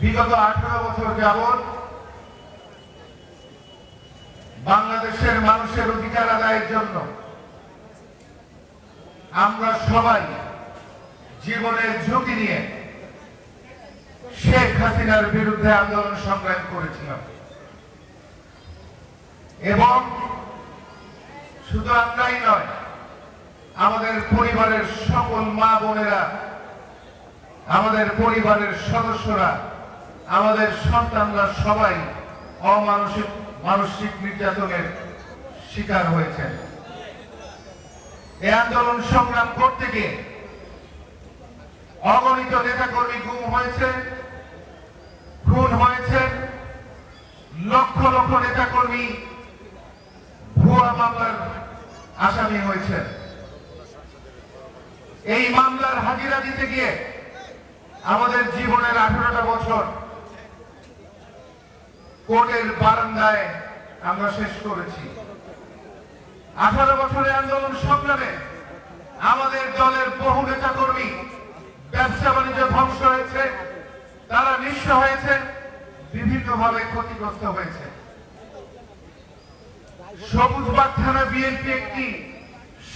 বিগত আঠারো বছর যাবৎ বাংলাদেশের মানুষের অধিকার আদায়ের জন্য আমরা সবাই জীবনের ঝুঁকি নিয়ে শেখ হাসিনার বিরুদ্ধে আন্দোলন সংগ্রাম করেছিলাম। এবং শুধু আমরাই নয়, আমাদের পরিবারের সকল মা বোনেরা, আমাদের পরিবারের সদস্যরা আমাদের সন্তানরা সবাই অমানসিক, মানসিক নির্যাতনের শিকার হয়েছেন। এই আন্দোলন সংগ্রাম করতে গিয়ে অগণিত নেতাকর্মী গুম হয়েছে, খুন হয়েছে, লক্ষ লক্ষ নেতাকর্মী ভুয়া মামলার আসামি হয়েছে এই মামলার হাজিরা দিতে গিয়ে আমাদের জীবনের আঠারোটা বছর কোর্টের বারান্দায় আমরা শেষ করেছি। আঠারো বছরের আন্দোলন সংগ্রামে আমাদের দলের বহু নেতা কর্মী ব্যবসা বাণিজ্য ধ্বংস হয়েছে, তারা নিঃস্ব হয়েছে বিভিন্নভাবে ক্ষতিগ্রস্ত হয়েছে। সবুজবাগ থানা বিএনপি একটি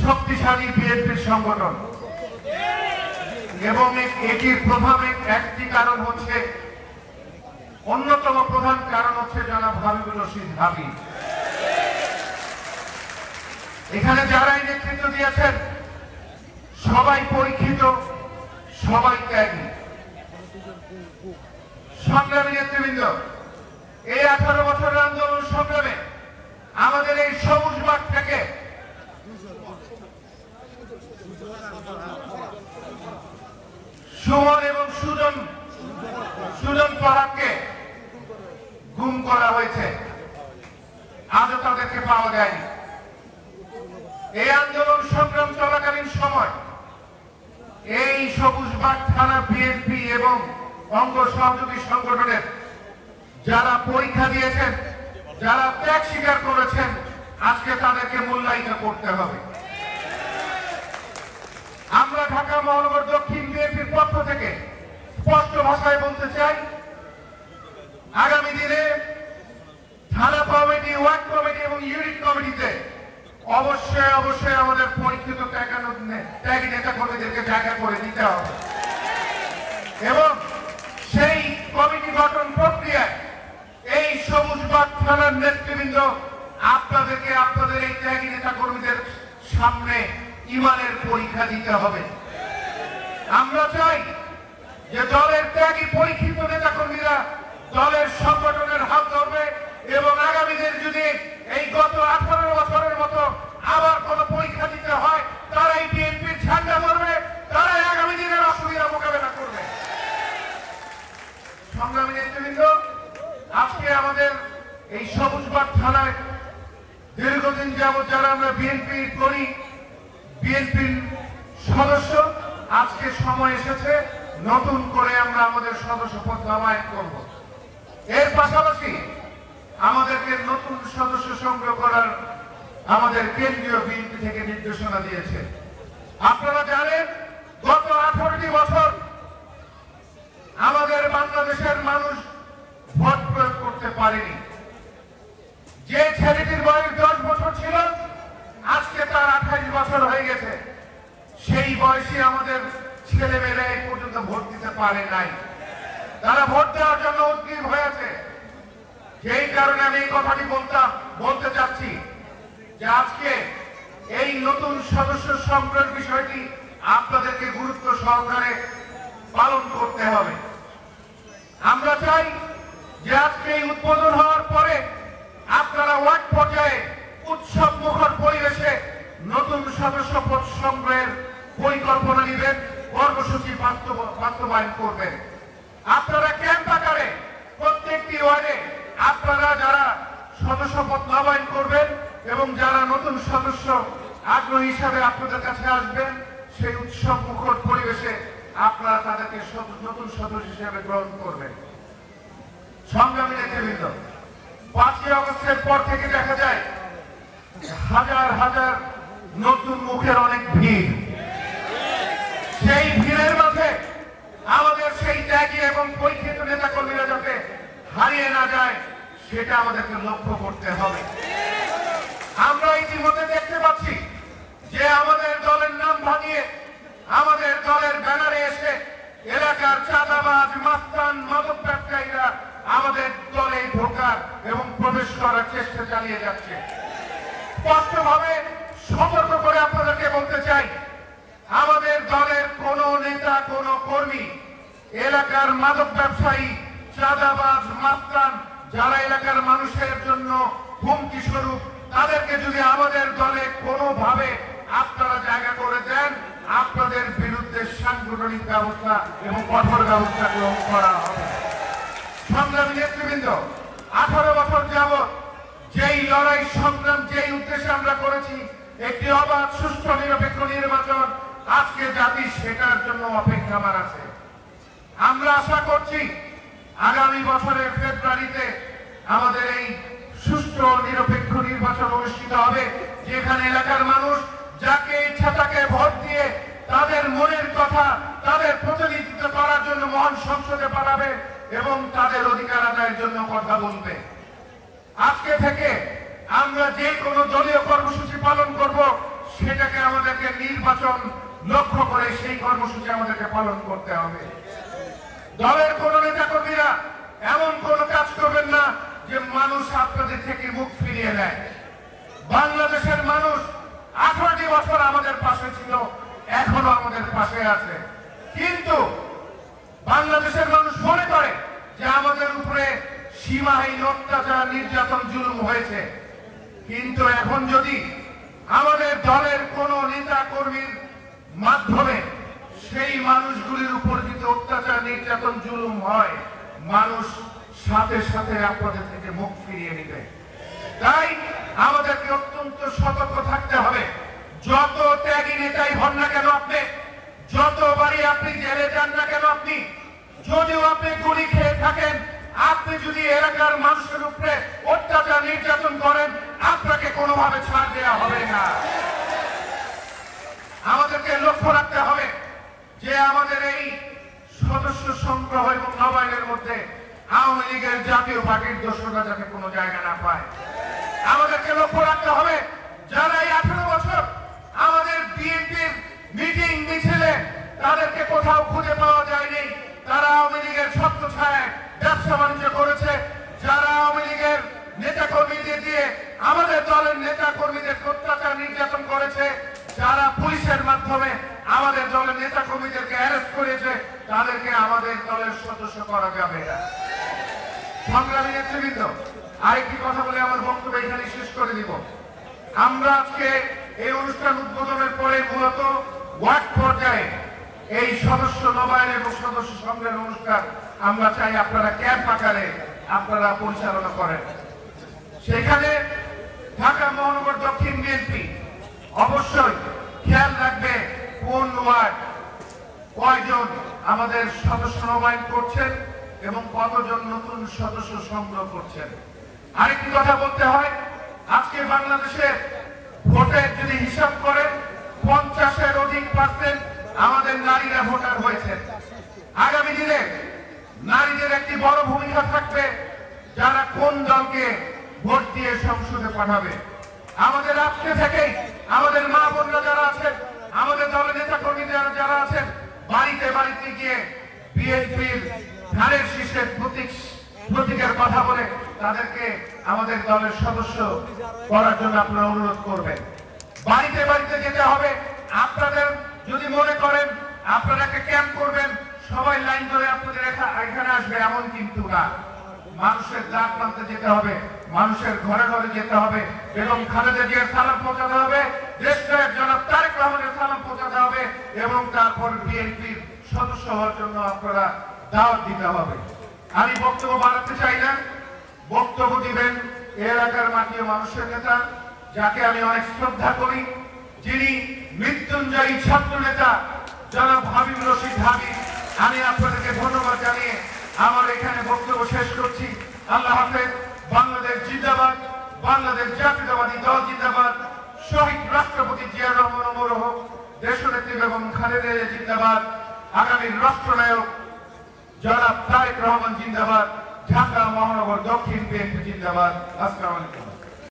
শক্তিশালী বিএনপির সংগঠন। এবং এটির প্রভাবে একটি কারণ হচ্ছে অন্যতম প্রধান কারণ হচ্ছে জনাব হাবিবুর রশিদ হাবিব এখানে যারাই নেতৃত্ব দিয়েছেন, সবাই পরীক্ষিত, সবাই ত্যাগী। সংগ্রামী নেতৃবৃন্দ, এই আঠারো বছরের আন্দোলন সংগ্রামে আমাদের এই সবুজ মাঠ থেকে সুমন এবং সুজন সুজন পাহাড়কে গুম করা হয়েছে। আজও তাদেরকে পাওয়া যায়নি। এই আন্দোলন সংগ্রাম চলাকালীন সময় এই সবুজবাগ থানা বিএনপি এবং অঙ্গ সহযোগী সংগঠনের যারা পরীক্ষা দিয়েছেন, যারা ত্যাগ স্বীকার করেছেন, আজকে তাদেরকে মূল্যায়িত করতে হবে। আমরা ঢাকা, মহানগর, দক্ষিণ বিএনপির পক্ষ থেকে স্পষ্ট ভাষায় বলতে চাই, আগামী দিনে থানা কমিটি, ওয়ার্ড কমিটি এবং ইউনিট কমিটিতে অবশ্যই অবশ্যই আমাদের পরীক্ষিত ত্যাগী নেতা কর্মীদেরকে জায়গা করে দিতে হবে। এবং সেই কমিটি গঠন প্রক্রিয়ায় এই সবুজবাগ থানার নেতৃবৃন্দ আপনাদেরকে, আপনাদের এই ত্যাগী নেতা কর্মীদের সামনে ইমানের পরীক্ষা দিতে হবে। আমরা চাই যে দলের ত্যাগী পরীক্ষিত নেতা কর্মীরা দলের সংগঠনের হাত ধরবে এবং আগামীদের যদি এই গত আঠারো বছরের মতো আবার কোন পরীক্ষা দিতে হয়, তারাই বিএনপির ঝান্ডা ধরবে তারাই আগামী দিনের অসুবিধা মোকাবেলা করবে। সংগ্রামী নেতৃবৃন্দ, আজকে আমাদের এই সবুজবাগ থানায় দীর্ঘদিন যাবত যারা আমরা বিএনপি করি বিএনপির সদস্য আজকে সময় এসেছে নতুন করে আমরা আমাদের সদস্য পদ নবায়ন করব। এর পাশাপাশি আমাদেরকে নতুন সদস্য সংগ্রহ করার আমাদের কেন্দ্রীয় বিএনপি থেকে নির্দেশনা দিয়েছে। আপনারা জানেন, গত আঠারোটি বছর আমাদের বাংলাদেশের মানুষ ভোট প্রয়োগ করতে পারেনি। যে ছেলেটির বয়স দশ বছর ছিল, আজকে তার আঠাইশ বছর হয়ে গেছে। সেই বয়সে আমাদের ছেলেমেয়েরা এই পর্যন্ত ভোট দিতে পারে নাই। তারা ভোট দেওয়ার জন্য উদ্গ্রীব হয়েছে। যেই কারণে আমি এই কথাটি বলতাম বলতে চাচ্ছি যে আজকে এই নতুন সদস্য সংগ্রহের বিষয়টি আপনাদেরকে গুরুত্ব সহকারে পালন করতে হবে। আমরা চাই যে আজকে এই উদ্বোধন হওয়ার পরে আপনারা ওয়ার্ড পর্যায়ে উৎসব মুখর পরিবেশে নতুন সদস্য সংগ্রহের পরিকল্পনা নেবেন। কর্মসূচি বাস্তব- বাস্তবায়ন করবেন। আপনারা ক্যাম্প আকারে, প্রত্যেকটি ওয়ার্ডে আপনারা যারা সদস্য পদ নবায়ন করবেন এবং যারা নতুন সদস্য আগ্রহী হিসাবে আপনাদের কাছে আসবেন, সেই উৎসব মুখর পরিবেশে আপনারা তাদেরকে নতুন সদস্য হিসেবে গ্রহণ করবেন। সংগ্রামী নেতৃবৃন্দ, পাঁচই আগস্টের পর থেকে দেখা যায়, হাজার হাজার নতুন মুখের অনেক ভিড়। সেই ভিড়ের মাঝে আমাদের সেই ত্যাগী এবং পরীক্ষিত নেতা কর্মীরা যাতে হারিয়ে না যায়, সেটা আমাদেরকে লক্ষ্য করতে হবে। আমরা ইতিমধ্যে দেখতে পাচ্ছি যে আমাদের দলের নাম ভাঙিয়ে আমাদের দলের ব্যানারে এসে এলাকার চাঁদাবাজ, মাস্তান মাদক ব্যবসায়ীরা আমাদের দলে ঢোকার এবং প্রবেশ করার চেষ্টা চালিয়ে যাচ্ছে। স্পষ্টভাবে সতর্ক করে আপনাদেরকে বলতে চাই আমাদের দলের কোন নেতা, কোন কর্মী, এলাকার মাদক ব্যবসায়ী, চাঁদাবাজ মাস্তান যারা এলাকার মানুষের জন্য হুমকি স্বরূপ, তাদেরকে যদি আমাদের দলে কোনোভাবে আপনারা জায়গা করে দেন, আপনাদের বিরুদ্ধে সাংগঠনিক ব্যবস্থা এবং কঠোর ব্যবস্থা গ্রহণ করা হবে। সংগ্রামী নেতৃবৃন্দ, আঠারো বছর যাবৎ যেই লড়াই, সংগ্রাম যেই উদ্দেশ্যে আমরা করেছি, একটি অবাধ, সুষ্ঠু, নিরপেক্ষ নির্বাচন আজকে জাতি সেটার জন্য অপেক্ষামান আছে। আমরা আশা করছি, আগামী বছরের ফেব্রুয়ারিতে আমাদের এই সুষ্ঠু নিরপেক্ষ নির্বাচন অনুষ্ঠিত হবে, যেখানে এলাকার মানুষ যাকে ইচ্ছা তাকে ভোট দিয়ে তাদের মনের কথা, তাদের প্রতিনিধিত্ব করার জন্য মহান সংসদে পাঠাবে এবং তাদের অধিকার আদায়ের জন্য কথা বলবে। আজকে থেকে আমরা যে কোনো দলীয় কর্মসূচি পালন করব, সেটাকে আমাদেরকে নির্বাচন লক্ষ্য করে সেই কর্মসূচি আমাদেরকে পালন করতে হবে। দলের কোন নেতা কর্মীরা এমন কোন কাজ করবেন না যে মানুষ আপনাদের থেকে মুখ ফিরিয়ে নেয়। বাংলাদেশের মানুষ আঠারোটি বছর আমাদের পাশে ছিল, এখনও আমাদের পাশে আছে। কিন্তু বাংলাদেশের মানুষ মনে করে যে আমাদের উপরে সীমাহীন অত্যাচার, নির্যাতন জুলুম হয়েছে। কিন্তু এখন যদি আমাদের দলের কোন নেতা কর্মীর মাধ্যমে সেই মানুষগুলির উপর যদি অত্যাচার, নির্যাতন, জুলুম হয়, মানুষ সাথে সাথে আপনাদের থেকে মুখ ফিরিয়ে নিবে। তাই আমাদেরকে অত্যন্ত সতর্ক থাকতে হবে। যত ত্যাগী নেতাই হন না কেন আপনি যতবারই আপনি, জেলে যান না কেন আপনি, যদিও আপনি গুলি খেয়ে থাকেন, আপনি যদি এলাকার মানুষের উপরে অত্যাচার, নির্যাতন করেন, আপনাকে কোনোভাবে ছাড় দেওয়া হবে না। লক্ষ্য রাখতে হবে যে আমাদের এই সদস্য সংগ্রহ এবং নবায়নের মধ্যে আওয়ামী লীগের জাতীয় পার্টির দোষরা যাতে কোনো জায়গা না পায়। আমাদেরকে লক্ষ্য রাখতে হবে যারা এই আঠারো বছর আমাদের বিএনপির মিটিং মিছিলে তাদেরকে কোথাও খুঁজে পাওয়া যায়নি, তারা আওয়ামী লীগের ছত্র ছায় ব্যবসা বাণিজ্য করেছে, যারা আওয়ামী লীগের নেতা কর্মীদের দিয়ে আমাদের দলের নেতা কর্মীদের অত্যাচার নির্যাতন করেছে, যারা পুলিশের মাধ্যমে আমাদের দলের নেতা কর্মীদেরকে অ্যারেস্ট করেছে, তাদেরকে আমাদের দলের সদস্য করা যাবে না। সংগ্রামী নেতৃবৃন্দ, আরেকটি কথা বলে আমার বক্তব্য এখানে শেষ করে দিব। আমরা আজকে এই অনুষ্ঠান উদ্বোধনের পরে মূলত ওয়ার্ড পর্যায়ে এই সদস্য নবায়ন এবং সদস্য সংগ্রহের অনুষ্ঠান আমরা চাই আপনারা ক্যাম্প আকারে আপনারা পরিচালনা করেন। সেখানে ঢাকা মহানগর দক্ষিণ বিএনপি অবশ্যই খেয়াল রাখবে কোন ওয়ার্ড, কয়জন আমাদের সদস্য নবায়ন করছেন এবং কতজন নতুন সদস্য সংগ্রহ করছেন। আরেকটি কথা বলতে হয়, আজকে বাংলাদেশের ভোটের যদি হিসাব করে পঞ্চাশের অধিক পার্সেন্ট আমাদের নারীরা ভোটার হয়েছে। আগামী দিনে নারীদের একটি বড় ভূমিকা থাকবে, যারা কোন দলকে ভোট দিয়ে সংসদে পাঠাবে। আমাদের আজকে থেকেই আমাদের মা বোনরা যারা আছেন, আমাদের দলের নেতা কর্মী যারা আছেন, বাড়িতে বাড়িতে গিয়ে বিএনপির ধানের শীর্ষের প্রতীক, প্রতীকের কথা বলে তাদেরকে আমাদের দলের সদস্য করার জন্য আপনারা অনুরোধ করবেন। বাড়িতে বাড়িতে যেতে হবে। আপনাদের যদি মনে করেন আপনারা ক্যাম্প করবেন, সবাই লাইন ধরে আপনাদের এখানে আসবে, এমন কিন্তু না। মানুষের দাঁত মানতে যেতে হবে। মানুষের ঘরে ঘরে যেতে হবে, এবং খালেদা জিয়ার সালাম পৌঁছাতে হবে দেশনায়ক জনাব তারেক রহমানের সালাম পৌঁছাতে হবে, এবং তারপর বিএনপির সদস্য হওয়ার জন্য আপনারা দাওয়াত দিতে হবে। আমি বক্তব্য বাড়াতে চাই না। বক্তব্য দিবেন এলাকার মাটির মানুষের নেতা, যাকে আমি অনেক শ্রদ্ধা করি, যিনি মৃত্যুঞ্জয়ী ছাত্র নেতা, জনাব হাবিব রশিদ হাবিব। আমি আপনাদেরকে ধন্যবাদ জানিয়ে আমার এখানে বক্তব্য শেষ করছি। আল্লাহ হাফেজ। বেগম খালেদা জিন্দাবাদ। আগামীর রাষ্ট্রনায়ক জনাব তারেক রহমান জিন্দাবাদ। ঢাকা মহানগর দক্ষিণ বিএনপি জিন্দাবাদ। আসসালামু আলাইকুম।